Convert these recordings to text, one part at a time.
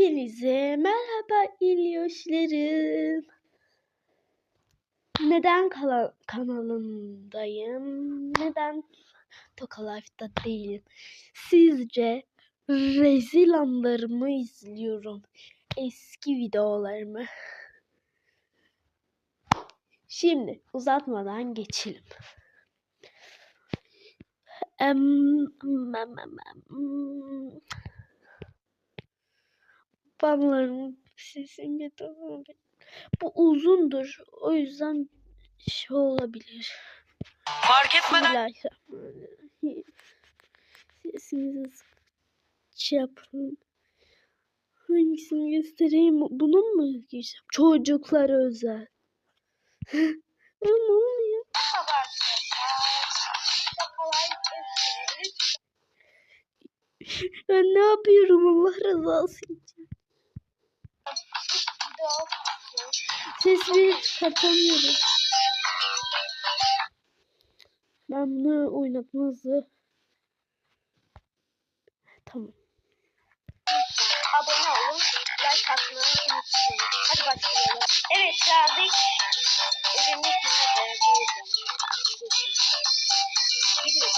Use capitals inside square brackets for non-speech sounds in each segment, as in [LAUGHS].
Hepinize merhaba İlyoşlarım. Neden kala- kanalındayım? Neden Toka Life'da değilim? Sizce rezil anlarımı izliyorum. Eski videolarımı. Şimdi uzatmadan geçelim. Em, em, em, em, em. Banların sesini getirdim. Bu uzundur. O yüzden şey olabilir. Fark etmeden. Sesinizi şey yapın. Hangisini göstereyim? Bunun mu göstereyim? Çocuklara özel. [LAUGHS] Ne oluyor? Ben ne yapıyorum Allah rızası için? Sesimi çıkartamıyorum. Ben bunu oynatmazdı. Tamam. abone olun. Like atmayı unutmayın. Hadi başlayalım. Evet geldik. Evimiz nerede? Gidiyoruz.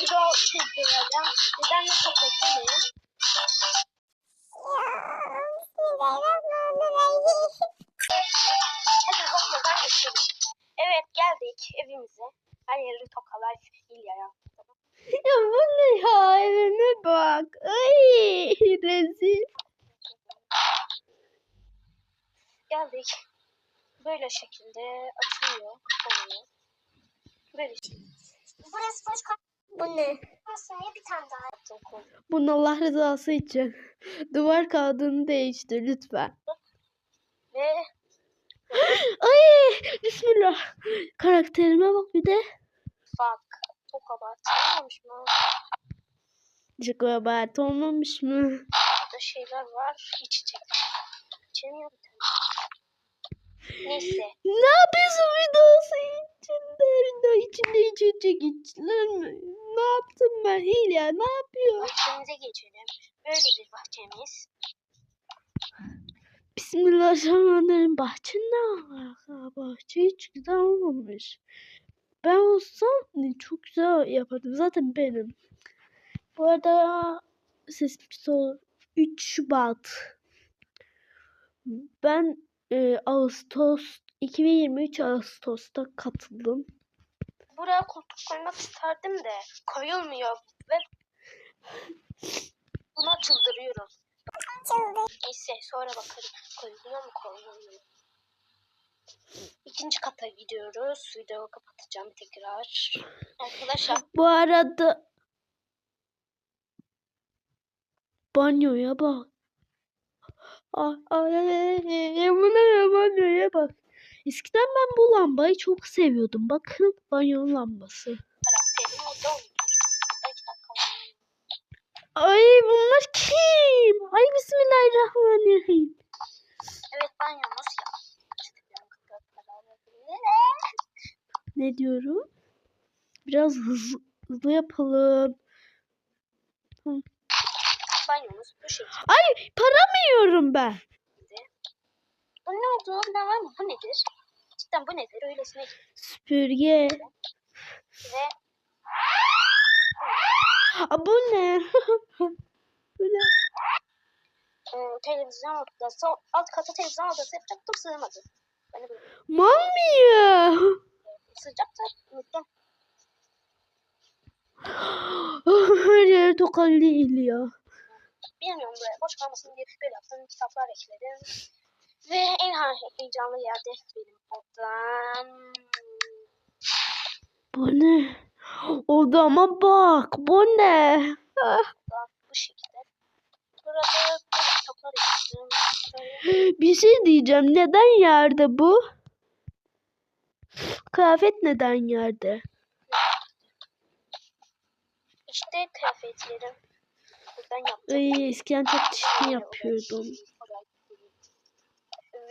Video çektireceğim. Neden de çok beklemeyin. Evet geldik evimize. Yeri tokalar İlya'ya. [LAUGHS] Ya bu ne ya evime bak. Ay rezil. Geldik. Böyle şekilde açılıyor. Böyle şey. Burası boş Bu ne? Masaya bir tane daha yaptım. Bunun Allah rızası için. [LAUGHS] Duvar kağıdını değiştir lütfen. Ve [GASPS] Ay bismillah. Karakterime bak bir de. bak çok abartılmamış mı? Çok abart olmamış mı? Burada şeyler var. İçecek. İçemiyorum. Neyse. Ne yapıyorsun videosu içinde? Video içinde içecek içilir mi? Ne yaptım ben Hilya? Ne yapıyor? Bahçemize geçelim. Böyle bir bahçemiz. Bismillahirrahmanirrahim. Bahçe ne alaka? Bahçe hiç güzel olmamış. Ben olsam ne çok güzel yapardım. Zaten benim. Bu arada sesim sol 3 Şubat. Ben e, Ağustos 2023 Ağustos'ta katıldım. Buraya koltuk koymak isterdim de koyulmuyor ve buna çıldırıyorum. Neyse sonra bakarım koyuluyor mu koyulmuyor mu. İkinci kata gidiyoruz. Videoyu kapatacağım tekrar. Arkadaşlar Bu arada banyoya bak. Ay, ay, ay, ay, bu ne ya, banyoya bak. Eskiden ben bu lambayı çok seviyordum. Bakın banyo lambası. karakterim orada olmuş. 5 dakika var. Ay bunlar kim? Ay bismillahirrahmanirrahim. Evet banyomuz ya. Ne diyorum? Biraz hızlı, hızlı yapalım. Banyomuz bu şekilde. Ay para mı yiyorum ben? Bu ne oldu? Ne var mı? Bu nedir? Cidden bu nedir? Öylesine Süpürge. ve Aa, bu ne? [LAUGHS] bu ne? e, televizyon odası. Alt kata televizyon odası yapacaktım sığmadı. Beni böyle Mal mı ya? [LAUGHS] sığacaktı. Unuttum. [GASPS] Her yer tokalı değil ya. Bilmiyorum böyle boş kalmasın diye böyle yaptım. Kitaplar ekledim. Ve en heyecanlı yerde benim odam. Bu ne? Odama bak. Bu ne? Ah, bu şekilde. Burada kitaplar. Böyle Bir şey diyeceğim. Neden yerde bu? Kıyafet neden yerde? işte kıyafetlerim. Buradan yaptım. Ay, eskiden çok çirkin yapıyordum.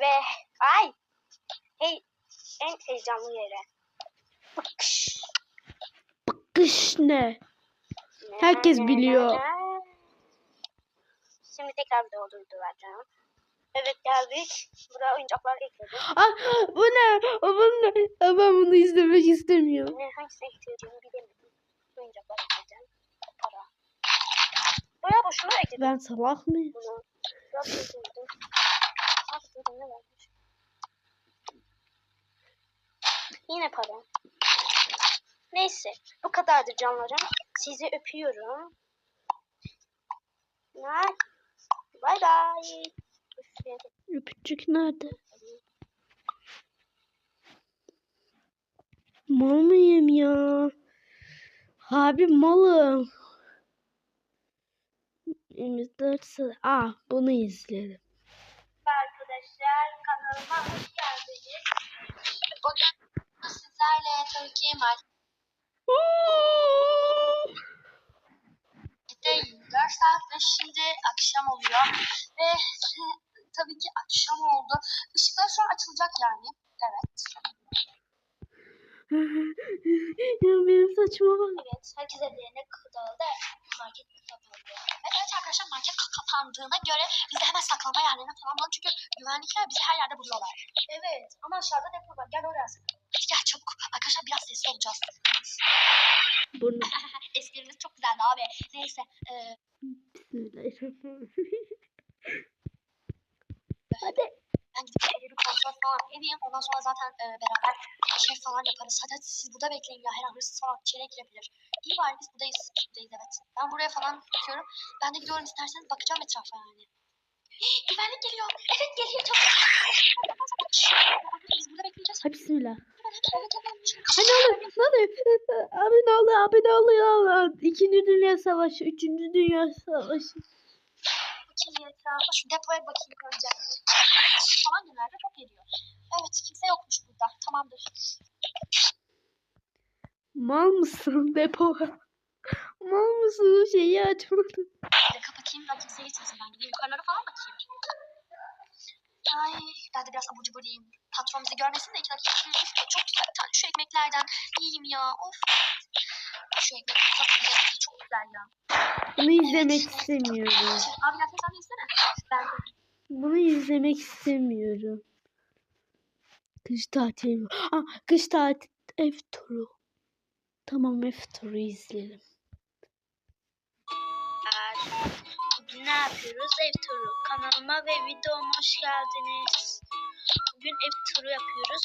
Ve ay hey en heyecanlı yere. Bakış. Kış ne? Herkes biliyor. Şimdi tekrar video durduracağım. Evet geldik. Buraya oyuncaklar ekledim. Ah, bu ne? Bu ne? Ben bunu izlemek istemiyorum. Ne hangisine ihtiyacımı bilemedim. Oyuncaklar ekleyeceğim. Para. Buraya boşuna ekledim Ben salak mıyım? bunu. Biraz. Dedim ne. Yine para. Neyse. Bu kadardır canlarım. Sizi öpüyorum. Bye bye. Öpücük nerede? Mal mıyım ya? Abi malım. 24 saat. Ah bunu izleyelim. Kanalıma hoş geldiniz. Bugün sizlerle tabii ki markette 24 saat ve şimdi akşam oluyor. Ve [LAUGHS] tabii ki akşam oldu. Işıklar an açılacak yani. Evet. [LAUGHS] benim saçıma bak. Evet. Herkes evlerine dağıldı. Market kapandı. Ve evet ka- kapandığına göre biz de hemen saklanma yerlerine falan bulalım. Çünkü güvenlikler bizi her yerde buluyorlar. Evet. Ama aşağıda depo var. Gel oraya saklanalım. Hadi gel çabuk. Arkadaşlar biraz sesli olacağız. Burnu. [LAUGHS] Esprimiz çok güzeldi abi. Neyse. E, Bismillahirrahmanirrahim. Hadi. Kontrol falan edeyim. Ondan sonra zaten e, beraber şey falan yaparız. Hadi, hadi siz burada bekleyin ya. Her an hırsız falan içeriye girebilir. İyi bari biz buradayız. Buradayız evet. Ben buraya falan bakıyorum. Ben de gidiyorum isterseniz bakacağım etrafa yani. [GASPS] Güvenlik geliyor. Evet geliyor. Çok Biz burada bekleyeceğiz. Hadi bismillah. Oğlum. Ne oluyor? Abi ne oluyor? Abi ne oluyor? İkinci Dünya Savaşı. Üçüncü Dünya Savaşı. Bakayım etrafa. Şu depoya bakayım önce. Falan genelde çok geliyor. Evet kimse yokmuş burada. Tamamdır. Mal mısın depo? Mal mısın? O şeyi açmadın. Kapatayım da kimse geçmesin. Ben gideyim yukarılara falan bakayım. Ay ben de biraz abur cubur yiyeyim. Patron bizi görmesin de iki dakika. Çok güzel şu ekmeklerden yiyeyim ya. Of. Şu ekmek satılacak çok güzel ya. Bunu izlemek istemiyorum. Abi sen de yesene. Ben. Bunu izlemek istemiyorum. Kış tatili. Ah, kış tatil ev turu. Tamam ev turu izleyelim. Bugün ne yapıyoruz? Ev turu. Kanalıma ve videoma hoş geldiniz. Bugün ev turu yapıyoruz.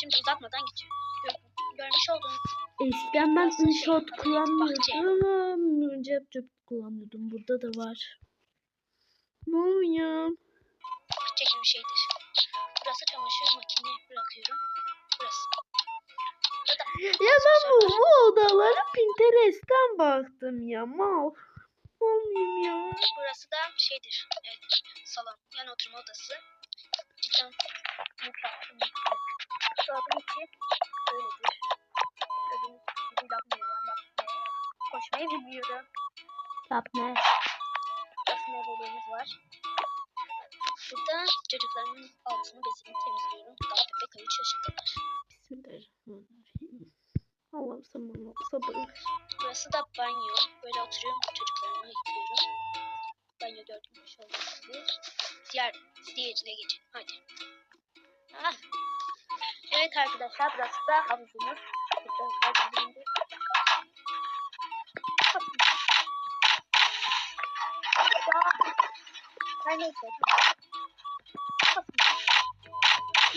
Şimdi uzatmadan geçiyorum. Gör- görmüş olduğunuz Eskiden ben şey? Bahçe. kullanmıyordum. Cep cep kullanıyordum. Burada da var. Ne oluyor? bahçe gibi bir şeydir. Burası çamaşır makine bırakıyorum. Burası. Ya ben bu, bu odalara Pinterest'ten baktım ya. Mal. Olmayayım ya. Burası da şeydir. Evet, salon. Yani oturma odası. Cidden mutfak. mutfak. Dolabın içi böyledir. Koşmayı bilmiyorum. Yapma. Burası meyvelerimiz var. Burada çocuklarımın altını bezini temizliyorum. Daha bebek 3 yaşındalar. Bismillahirrahmanirrahim. Allah'ım bana sabır. Burası da banyo. Böyle oturuyorum çocuklarımı yıkıyorum. Banyo gördüğüm olduğu gibi. Diğer, diğerine geçelim. Hadi. Ah. Evet arkadaşlar burası da havuzumuz.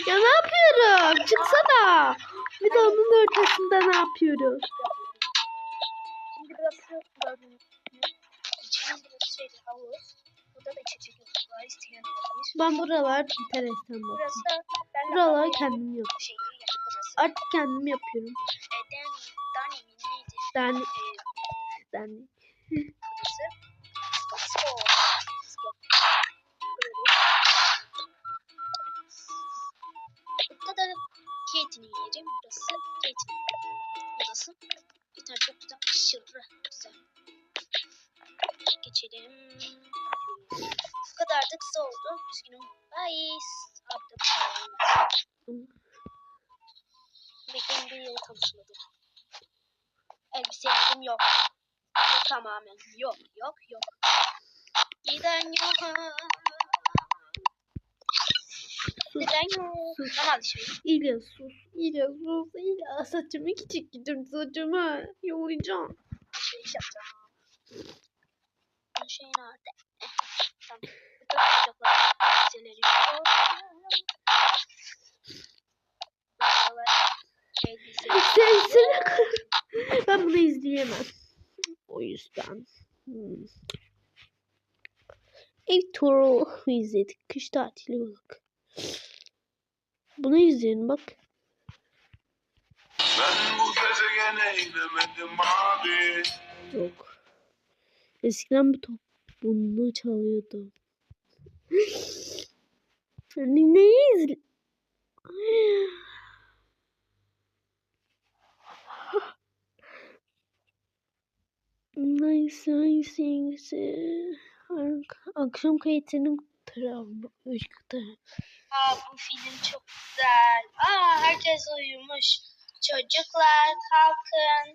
Ya ne yapıyorum? Çıksana. Bir de onun ortasında ne yapıyorum? Şimdi burası. Ben buralar Burası baktım. Buraları kendim yatak odası. Artık kendim yapıyorum. Ben, E, ben. Burada da Kate'nin yeri. Burası Kate'nin odası. Bir tane çok güzel aşırı güzel. Geçelim. Bu kadar da kısa oldu. Üzgünüm. Bye. Abi Bekleyin bir yıl konuşmadı. Elbiselerim yok. Yok tamamen. Yok yok yok. Giden yok. Giden yok. Sus. Tamam şimdi. İlyas sus. İlyas sus. İlyas saçımı küçük gidiyorum saçımı. Yolayacağım. Şey yapacağım. Bu şey nerede? Tamam. Liseleri yok. Bakalım. Elbise. Sen, sen Ben bunu izleyemem. O yüzden. Hmm. Ev turu izledik. Kış tatili olarak. Bunu izleyin bak. Ben bu gezegene inemedim abi. Yok. Eskiden bu top bunu çalıyordu. [GASPS] Neyi izle... Neyse neyse neyse. Ak- Akşam kayıtını kurtaralım. Işıkta. Aa bu film çok güzel. Aa herkes uyumuş. Çocuklar kalkın.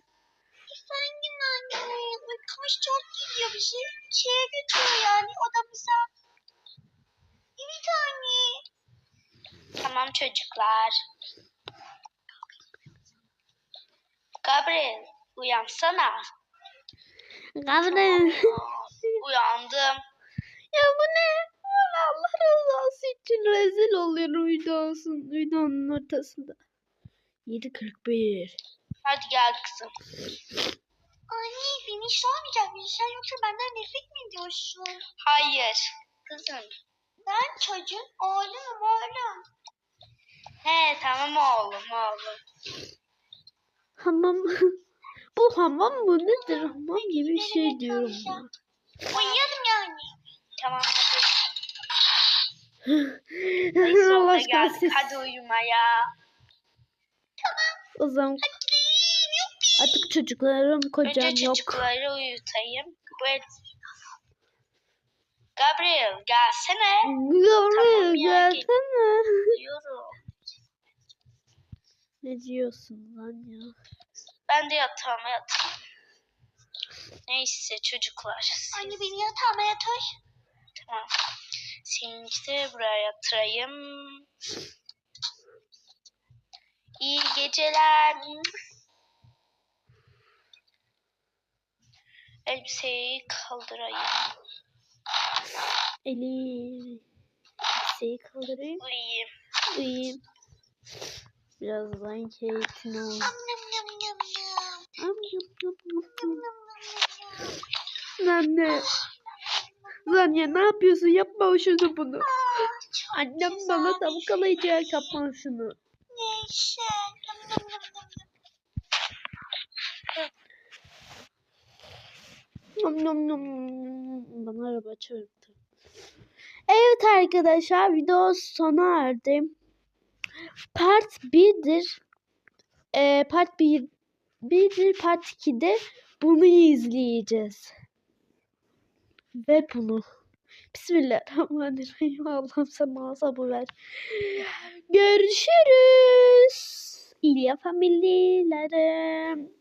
Efendim anne. Uykumuz çok gidiyor. Bizi şeye götürüyor yani odamıza. Evet anne. Tamam çocuklar. Gabriel uyansana. Gabriel. [LAUGHS] Uyandım. ya bu ne? Allah rızası için rezil oluyorum videosun, videonun ortasında. 7.41. Hadi gel kızım. Anne beni sormayacak mısın? Sen yoksa benden nefret mi ediyorsun? Hayır. Kızım. Ben çocuk oğlum oğlum. He tamam oğlum oğlum. Hamam. [LAUGHS] bu hamam mı nedir? Hamam gibi bir şey diyorum ben. Uyuyalım yani. Tamam hadi. Allah Allah aşkına siz. Hadi uyumaya. O zaman artık çocuklarım kocam Önce yok. çocukları uyutayım. Böyle... Gabriel gelsene. Gabriel Tamam ya, gel. gelsene. Diyorum. ne diyorsun lan ya? Ben de yatağıma yatayım. Neyse çocuklar. Anne beni yatağıma yatır. Tamam. Seninki de buraya yatırayım. İyi geceler. Elbiseyi kaldırayım. Eli şeyi kaldırayım. Uyuyayım. Uyuyayım. Birazdan keyfini alayım. Anne. Zanya ne yapıyorsun? Yapma şunu bunu. Annem bana bir tavuklayacak yapma şunu. Neyse. Nom nom nom. Bana araba çarptı. Evet arkadaşlar video sona erdi. Part 1'dir. Ee, part 1 1'dir part 2'de bunu izleyeceğiz. Ve bunu. Bismillahirrahmanirrahim. Allah'ım sen bana sabır ver. Görüşürüz. İlya familyalarım.